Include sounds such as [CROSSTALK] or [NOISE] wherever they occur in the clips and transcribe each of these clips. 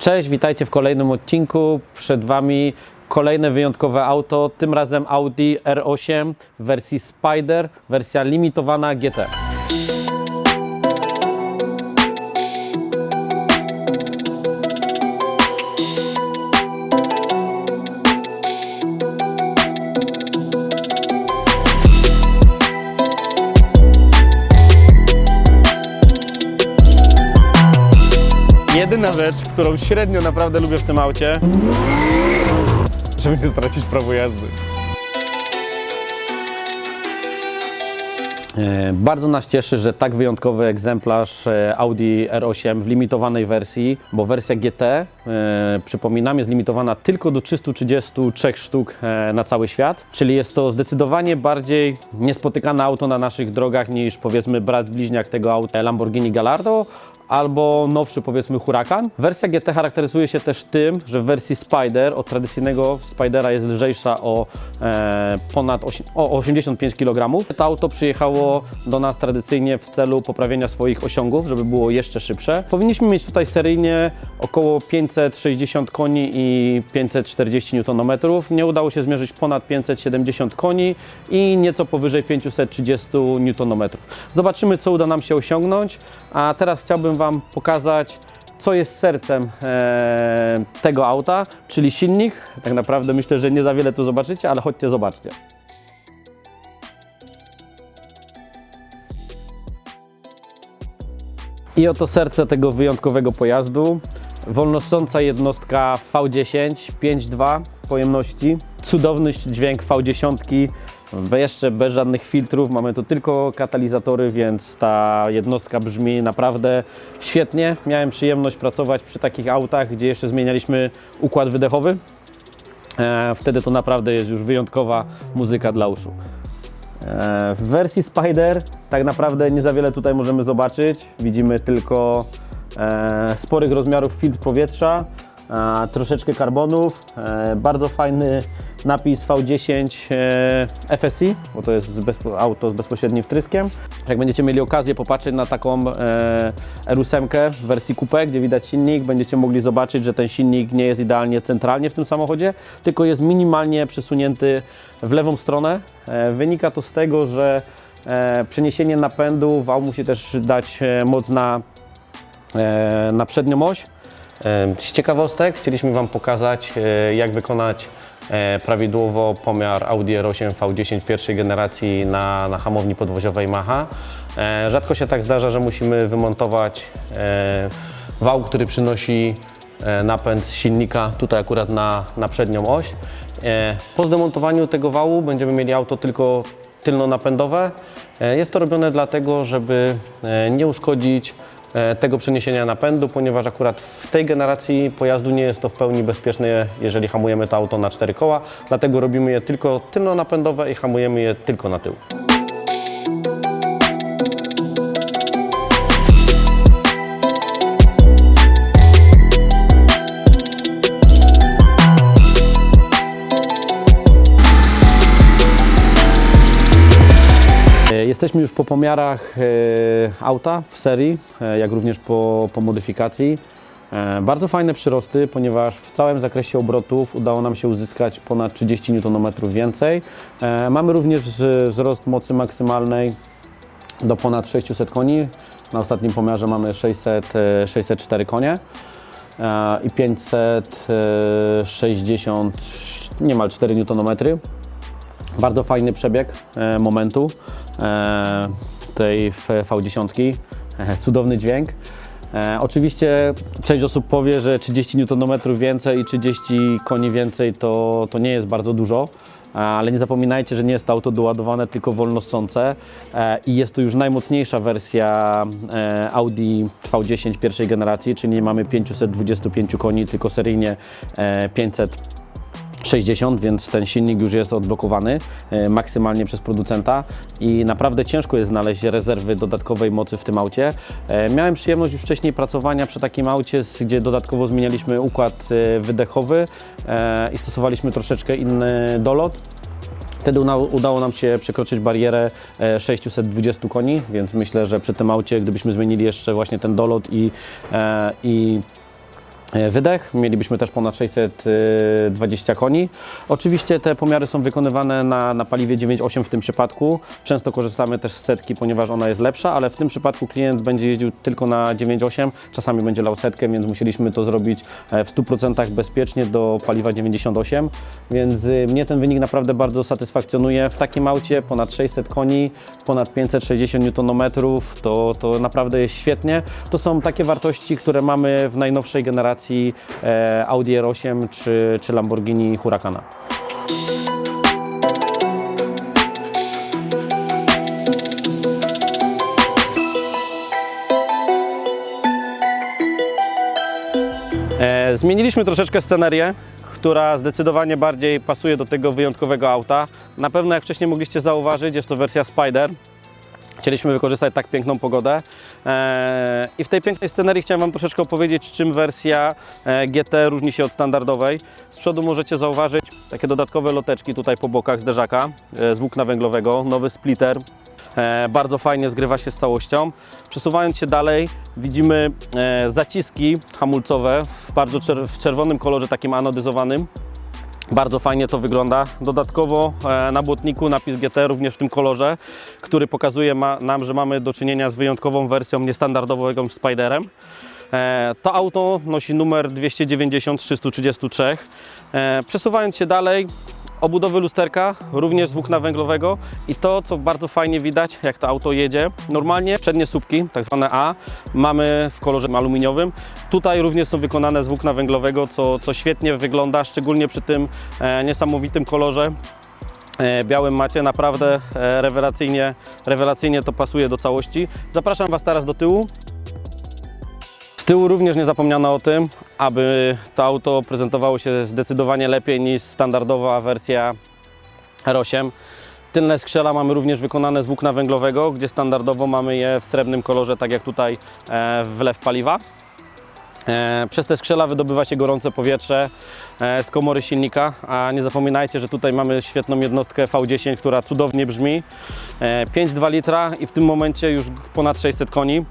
Cześć, witajcie w kolejnym odcinku. Przed Wami kolejne wyjątkowe auto, tym razem Audi R8 w wersji Spider, wersja limitowana GT. Jedyna rzecz, którą średnio naprawdę lubię w tym aucie, żeby nie stracić prawo jazdy. E, Bardzo nas cieszy, że tak wyjątkowy egzemplarz e, Audi R8 w limitowanej wersji, bo wersja GT, e, przypominam, jest limitowana tylko do 333 sztuk na cały świat, czyli jest to zdecydowanie bardziej niespotykane auto na naszych drogach niż powiedzmy brat bliźniak tego auta Lamborghini Gallardo albo nowszy powiedzmy Huracan. Wersja GT charakteryzuje się też tym, że w wersji Spider od tradycyjnego Spidera jest lżejsza o e, ponad o 85 kg. To auto przyjechało do nas tradycyjnie w celu poprawienia swoich osiągów, żeby było jeszcze szybsze. Powinniśmy mieć tutaj seryjnie około 560 koni i 540 Nm. Nie udało się zmierzyć ponad 570 koni i nieco powyżej 530 Nm. Zobaczymy, co uda nam się osiągnąć. A teraz chciałbym Wam pokazać, co jest sercem e, tego auta, czyli silnik. Tak naprawdę myślę, że nie za wiele tu zobaczycie, ale chodźcie, zobaczcie. I oto serce tego wyjątkowego pojazdu. Wolnosąca jednostka V10 5.2 pojemności. Cudowny dźwięk V10, be- jeszcze bez żadnych filtrów. Mamy tu tylko katalizatory, więc ta jednostka brzmi naprawdę świetnie. Miałem przyjemność pracować przy takich autach, gdzie jeszcze zmienialiśmy układ wydechowy. E, Wtedy to naprawdę jest już wyjątkowa muzyka dla uszu. E, W wersji Spider tak naprawdę nie za wiele tutaj możemy zobaczyć. Widzimy tylko e, sporych rozmiarów filtr powietrza, troszeczkę karbonów, bardzo fajny napis V10 e, FSI, bo to jest auto z bezpośrednim wtryskiem. Jak będziecie mieli okazję popatrzeć na taką e, R8 w wersji coupe, gdzie widać silnik, będziecie mogli zobaczyć, że ten silnik nie jest idealnie centralnie w tym samochodzie, tylko jest minimalnie przesunięty w lewą stronę. E, Wynika to z tego, że przeniesienie napędu, wał musi też dać moc na, na przednią oś. Z ciekawostek chcieliśmy Wam pokazać, jak wykonać prawidłowo pomiar Audi R8 V10 pierwszej generacji na, na hamowni podwoziowej Macha. E, Rzadko się tak zdarza, że musimy wymontować e, wał, który przynosi e, napęd z silnika tutaj akurat na, na przednią oś. E, Po zdemontowaniu tego wału będziemy mieli auto tylko tylnonapędowe. E, Jest to robione dlatego, żeby e, nie uszkodzić e, tego przeniesienia napędu, ponieważ akurat w tej generacji pojazdu nie jest to w pełni bezpieczne, jeżeli hamujemy to auto na cztery koła. Dlatego robimy je tylko tylnonapędowe i hamujemy je tylko na tył. Jesteśmy już po pomiarach e, auta w serii, e, jak również po, po modyfikacji. E, Bardzo fajne przyrosty, ponieważ w całym zakresie obrotów udało nam się uzyskać ponad 30 Nm więcej. Mamy również wz- wzrost mocy maksymalnej do ponad 600 koni. Na ostatnim pomiarze mamy 600, e, 604 konie i 560, niemal 4 Nm. Bardzo fajny przebieg e, momentu e, tej F- V10. E, cudowny dźwięk. Oczywiście część osób powie, że 30 Nm więcej i 30 koni więcej to, to nie jest bardzo dużo. Ale nie zapominajcie, że nie jest to auto doładowane, tylko wolnossące i jest to już najmocniejsza wersja Audi V10 pierwszej generacji, czyli nie mamy 525 koni, tylko seryjnie e, 500 60, więc ten silnik już jest odblokowany e, maksymalnie przez producenta i naprawdę ciężko jest znaleźć rezerwy dodatkowej mocy w tym aucie. E, Miałem przyjemność już wcześniej pracowania przy takim aucie, gdzie dodatkowo zmienialiśmy układ e, wydechowy i stosowaliśmy troszeczkę inny dolot. Wtedy udało nam się przekroczyć barierę e, 620 koni, więc myślę, że przy tym aucie, gdybyśmy zmienili jeszcze właśnie ten dolot i, i wydech. Mielibyśmy też ponad 620 koni. Oczywiście te pomiary są wykonywane na, na paliwie 9.8 w tym przypadku. Często korzystamy też z setki, ponieważ ona jest lepsza, ale w tym przypadku klient będzie jeździł tylko na 9.8. Czasami będzie lał setkę, więc musieliśmy to zrobić e, w 100% bezpiecznie do paliwa 98. Więc y, mnie ten wynik naprawdę bardzo satysfakcjonuje. W takim aucie ponad 600 koni, ponad 560 Nm, to, to naprawdę jest świetnie. To są takie wartości, które mamy w najnowszej generacji e, Audi R8 czy, czy Lamborghini Huracana. E, Zmieniliśmy troszeczkę scenerię, która zdecydowanie bardziej pasuje do tego wyjątkowego auta. Na pewno, jak wcześniej mogliście zauważyć, jest to wersja Spider. Chcieliśmy wykorzystać tak piękną pogodę. E, I w tej pięknej scenerii chciałem Wam troszeczkę opowiedzieć, czym wersja e, GT różni się od standardowej. Z przodu możecie zauważyć takie dodatkowe loteczki tutaj po bokach zderzaka e, z włókna węglowego, nowy splitter. Bardzo fajnie zgrywa się z całością. Przesuwając się dalej, widzimy zaciski hamulcowe w bardzo czerwonym kolorze, takim anodyzowanym. Bardzo fajnie to wygląda. Dodatkowo e, na błotniku napis GT również w tym kolorze, który pokazuje ma, nam, że mamy do czynienia z wyjątkową wersją niestandardowego Spiderem. E, to auto nosi numer 290 333. E, przesuwając się dalej, obudowy lusterka również z włókna węglowego i to, co bardzo fajnie widać, jak to auto jedzie. Normalnie przednie słupki, tak zwane A, mamy w kolorze aluminiowym. Tutaj również są wykonane z włókna węglowego, co, co świetnie wygląda, szczególnie przy tym e, niesamowitym kolorze e, białym macie. Naprawdę e, rewelacyjnie, rewelacyjnie to pasuje do całości. Zapraszam Was teraz do tyłu. Z tyłu również nie zapomniano o tym, aby to auto prezentowało się zdecydowanie lepiej niż standardowa wersja R8. Tylne skrzela mamy również wykonane z włókna węglowego, gdzie standardowo mamy je w srebrnym kolorze, tak jak tutaj e, wlew paliwa. E, Przez te skrzela wydobywa się gorące powietrze e, z komory silnika, a nie zapominajcie, że tutaj mamy świetną jednostkę V10, która cudownie brzmi. E, 5,2 litra i w tym momencie już ponad 600 koni.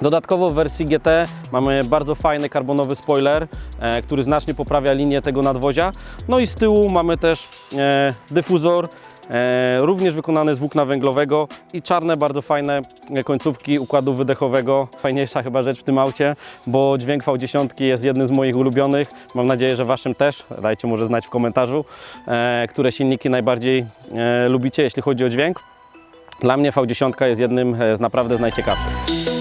Dodatkowo w wersji GT mamy bardzo fajny karbonowy spoiler, e, który znacznie poprawia linię tego nadwozia. No i z tyłu mamy też e, dyfuzor, e, również wykonany z włókna węglowego i czarne, bardzo fajne końcówki układu wydechowego. Fajniejsza chyba rzecz w tym aucie, bo dźwięk V10 jest jednym z moich ulubionych. Mam nadzieję, że Waszym też. Dajcie może znać w komentarzu, które silniki najbardziej lubicie, jeśli chodzi o dźwięk. Dla mnie V10 jest jednym z naprawdę z najciekawszych.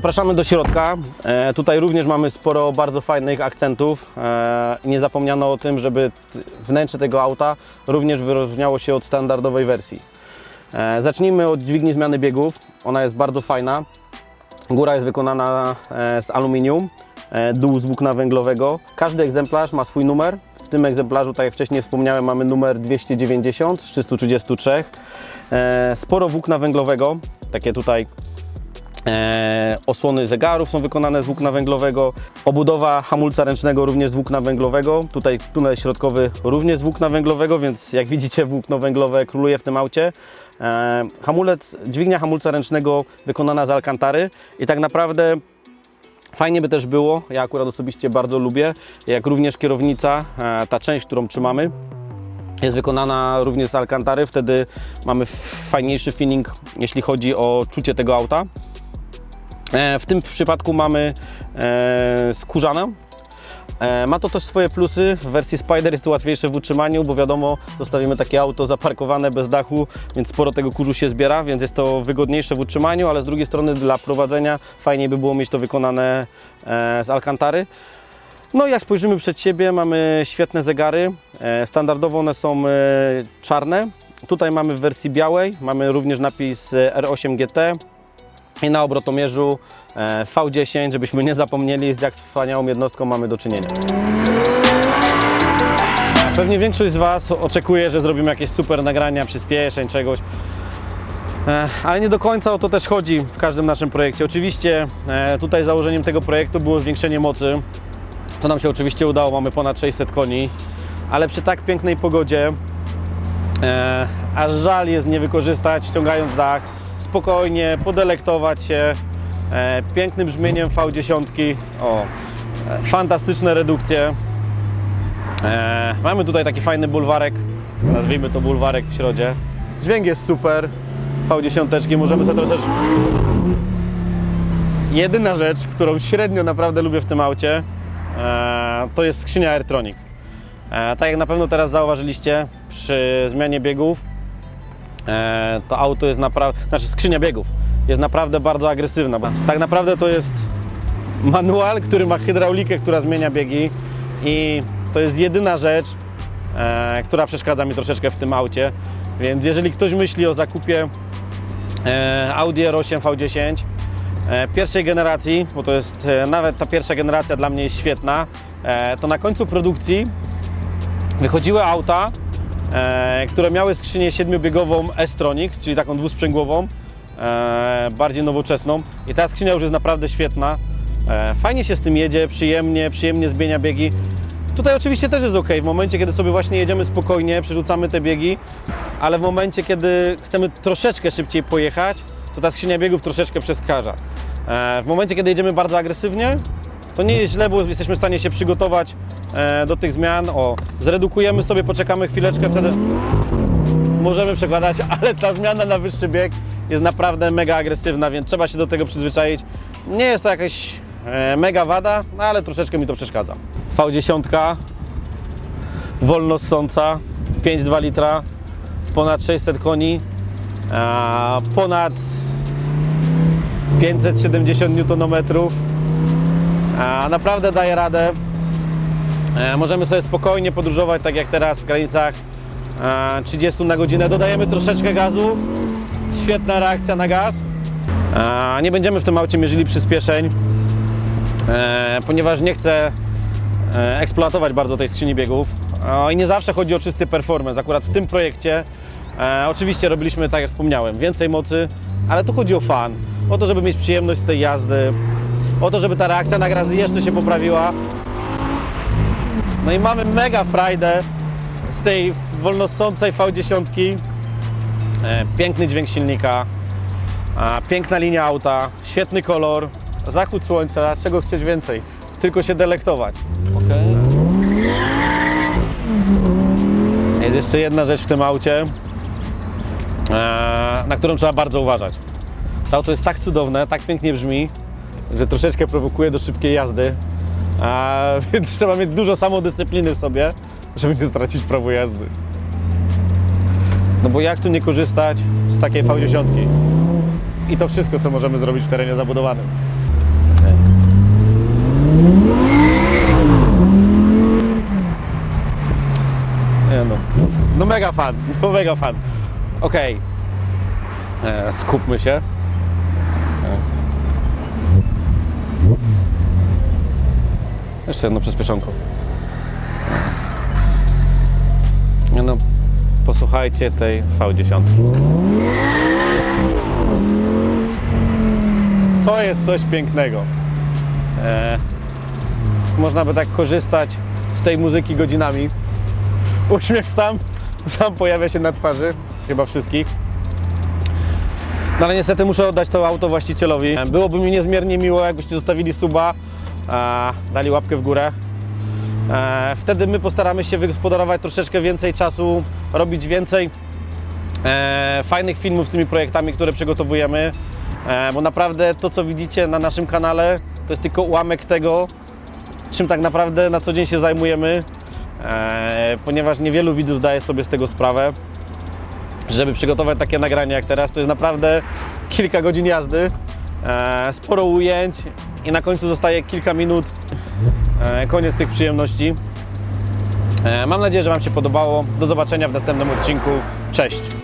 Zapraszamy do środka. E, tutaj również mamy sporo bardzo fajnych akcentów. E, nie zapomniano o tym, żeby wnętrze tego auta również wyróżniało się od standardowej wersji. E, zacznijmy od dźwigni zmiany biegów. Ona jest bardzo fajna. Góra jest wykonana e, z aluminium, e, dół z włókna węglowego. Każdy egzemplarz ma swój numer. W tym egzemplarzu, tak jak wcześniej wspomniałem, mamy numer 290 z 333. E, Sporo włókna węglowego, takie tutaj osłony zegarów są wykonane z włókna węglowego. Obudowa hamulca ręcznego również z włókna węglowego. Tutaj tunel środkowy również z włókna węglowego, więc jak widzicie włókno węglowe króluje w tym aucie. E, hamulec, dźwignia hamulca ręcznego wykonana z alkantary i tak naprawdę Fajnie by też było, ja akurat osobiście bardzo lubię, jak również kierownica, e, ta część, którą trzymamy, jest wykonana również z alkantary, wtedy mamy fajniejszy feeling, jeśli chodzi o czucie tego auta. E, W tym przypadku mamy e, skórzane. E, Ma to też swoje plusy. W wersji Spider jest to łatwiejsze w utrzymaniu, bo wiadomo, zostawimy takie auto zaparkowane bez dachu, więc sporo tego kurzu się zbiera, więc jest to wygodniejsze w utrzymaniu, ale z drugiej strony dla prowadzenia fajniej by było mieć to wykonane z Alcantary. No i jak spojrzymy przed siebie, mamy świetne zegary. Standardowo one są czarne. Tutaj mamy w wersji białej, mamy również napis e, R8 GT, i na obrotomierzu e, V10, żebyśmy nie zapomnieli z jak wspaniałą jednostką mamy do czynienia. Pewnie większość z Was oczekuje, że zrobimy jakieś super nagrania, przyspieszeń, czegoś. E, Ale nie do końca o to też chodzi w każdym naszym projekcie. Oczywiście e, tutaj założeniem tego projektu było zwiększenie mocy. To nam się oczywiście udało, mamy ponad 600 koni, ale przy tak pięknej pogodzie aż żal jest nie wykorzystać, ściągając dach, spokojnie podelektować się e, pięknym brzmieniem V10. O, e, fantastyczne redukcje. E, mamy tutaj taki fajny bulwarek, nazwijmy to bulwarek w środzie. Dźwięk jest super, V10, możemy sobie troszeczkę... Jedyna rzecz, którą średnio naprawdę lubię w tym aucie, e, to jest skrzynia Airtronic. E, tak jak na pewno teraz zauważyliście przy zmianie biegów, to auto jest naprawdę, znaczy skrzynia biegów jest naprawdę bardzo agresywna. Bo tak naprawdę to jest manual, który ma hydraulikę, która zmienia biegi i to jest jedyna rzecz, e, która przeszkadza mi troszeczkę w tym aucie. Więc jeżeli ktoś myśli o zakupie e, Audi R8 V10 e, pierwszej generacji, bo to jest e, nawet ta pierwsza generacja dla mnie jest świetna, e, to na końcu produkcji wychodziły auta, e, które miały skrzynię siedmiobiegową S-Tronic, czyli taką dwusprzęgłową, e, bardziej nowoczesną i ta skrzynia już jest naprawdę świetna. E, fajnie się z tym jedzie, przyjemnie, przyjemnie zmienia biegi. Tutaj oczywiście też jest ok, w momencie kiedy sobie właśnie jedziemy spokojnie, przerzucamy te biegi, ale w momencie kiedy chcemy troszeczkę szybciej pojechać, to ta skrzynia biegów troszeczkę przeskarza. E, w momencie kiedy jedziemy bardzo agresywnie, to nie jest źle, bo jesteśmy w stanie się przygotować e, do tych zmian. O, zredukujemy sobie, poczekamy chwileczkę, wtedy możemy przekładać, [LAUGHS] ale ta zmiana na wyższy bieg jest naprawdę mega agresywna, więc trzeba się do tego przyzwyczaić. Nie jest to jakaś e, mega wada, no ale troszeczkę mi to przeszkadza. V10, wolno ssąca, 5,2 litra, ponad 600 koni, a, ponad 570 Nm. Naprawdę daje radę. E, Możemy sobie spokojnie podróżować, tak jak teraz w granicach e, 30 na godzinę. Dodajemy troszeczkę gazu. Świetna reakcja na gaz. E, Nie będziemy w tym aucie mierzyli przyspieszeń, e, ponieważ nie chcę e, eksploatować bardzo tej skrzyni biegów. E, I nie zawsze chodzi o czysty performance. Akurat w tym projekcie e, oczywiście robiliśmy, tak jak wspomniałem, więcej mocy, ale tu chodzi o fan. O to, żeby mieć przyjemność z tej jazdy. O to, żeby ta reakcja na jeszcze się poprawiła. No i mamy mega frajdę z tej wolnossącej V10. E, Piękny dźwięk silnika, piękna linia auta, świetny kolor, zachód słońca, czego chcieć więcej? Tylko się delektować. Jest jeszcze jedna rzecz w tym aucie, e, na którą trzeba bardzo uważać. To auto jest tak cudowne, tak pięknie brzmi, że troszeczkę prowokuje do szybkiej jazdy, a, [LAUGHS] więc trzeba mieć dużo samodyscypliny w sobie, żeby nie stracić prawo jazdy. No bo jak tu nie korzystać z takiej V10? I to wszystko, co możemy zrobić w terenie zabudowanym. Nie no, no mega fan, [LAUGHS] no mega fan. Okej, E, skupmy się. E. Jeszcze jedno przyspieszonko. No, posłuchajcie tej V10. To jest coś pięknego. E, można by tak korzystać z tej muzyki godzinami. Uśmiech sam, sam pojawia się na twarzy, chyba wszystkich. No ale niestety muszę oddać to auto właścicielowi. Byłoby mi niezmiernie miło, jakbyście zostawili suba, dali łapkę w górę. Wtedy my postaramy się wygospodarować troszeczkę więcej czasu, robić więcej e, fajnych filmów z tymi projektami, które przygotowujemy. E, bo naprawdę to, co widzicie na naszym kanale, to jest tylko ułamek tego, czym tak naprawdę na co dzień się zajmujemy, e, ponieważ niewielu widzów zdaje sobie z tego sprawę. Żeby przygotować takie nagranie jak teraz, to jest naprawdę kilka godzin jazdy, sporo ujęć i na końcu zostaje kilka minut. E, koniec tych przyjemności. E, mam nadzieję, że Wam się podobało. Do zobaczenia w następnym odcinku. Cześć!